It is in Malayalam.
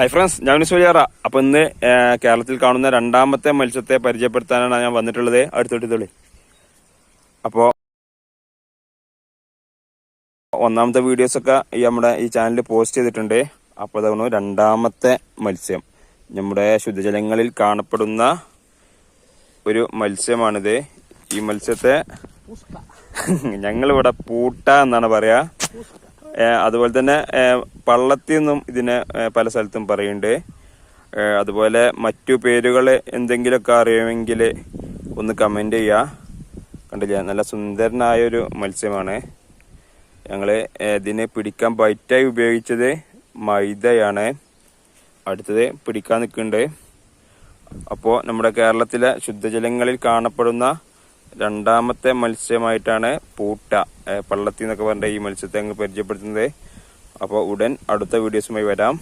ഹായ് ഫ്രണ്ട്സ് ഞാൻ സൂര്യാറ അപ്പൊ ഇന്ന് കേരളത്തിൽ കാണുന്ന രണ്ടാമത്തെ മത്സ്യത്തെ പരിചയപ്പെടുത്താനാണ് ഞാൻ വന്നിട്ടുള്ളത്. അടുത്തോട്ടിത്തോളി അപ്പോ ഒന്നാമത്തെ വീഡിയോസ് ഒക്കെ ഈ നമ്മുടെ ഈ ചാനലിൽ പോസ്റ്റ് ചെയ്തിട്ടുണ്ട്. അപ്പൊ അതാണ് രണ്ടാമത്തെ മത്സ്യം. നമ്മുടെ ശുദ്ധജലങ്ങളിൽ കാണപ്പെടുന്ന ഒരു മത്സ്യമാണിത്. ഈ മത്സ്യത്തെ ഞങ്ങളിവിടെ പൂട്ട എന്നാണ് പറയാ. അതുപോലെ തന്നെ പള്ളത്തി നിന്നും ഇതിനെ പല സ്ഥലത്തും പറയുന്നുണ്ട്. അതുപോലെ മറ്റു പേരുകൾ എന്തെങ്കിലുമൊക്കെ അറിയുമെങ്കിൽ ഒന്ന് കമന്റ് ചെയ്യുക കണ്ടില്ലേ? നല്ല സുന്ദരനായ ഒരു മത്സ്യമാണ് ഞങ്ങൾ ഇതിനെ പിടിക്കാൻ ബൈറ്റായി ഉപയോഗിച്ചത് മൈദയാണ്. അടുത്തത് പിടിക്കാൻ നിൽക്കുന്നുണ്ട്. അപ്പോൾ നമ്മുടെ കേരളത്തിലെ ശുദ്ധജലങ്ങളിൽ കാണപ്പെടുന്ന രണ്ടാമത്തെ മത്സ്യമായിട്ടാണ് പൂട്ട പള്ളത്തി എന്നൊക്കെ പറഞ്ഞ ഈ മത്സ്യത്തെ അങ്ങ് പരിചയപ്പെടുത്തുന്നത്. അപ്പോൾ ഉടൻ അടുത്ത വീഡിയോസുമായി വരാം.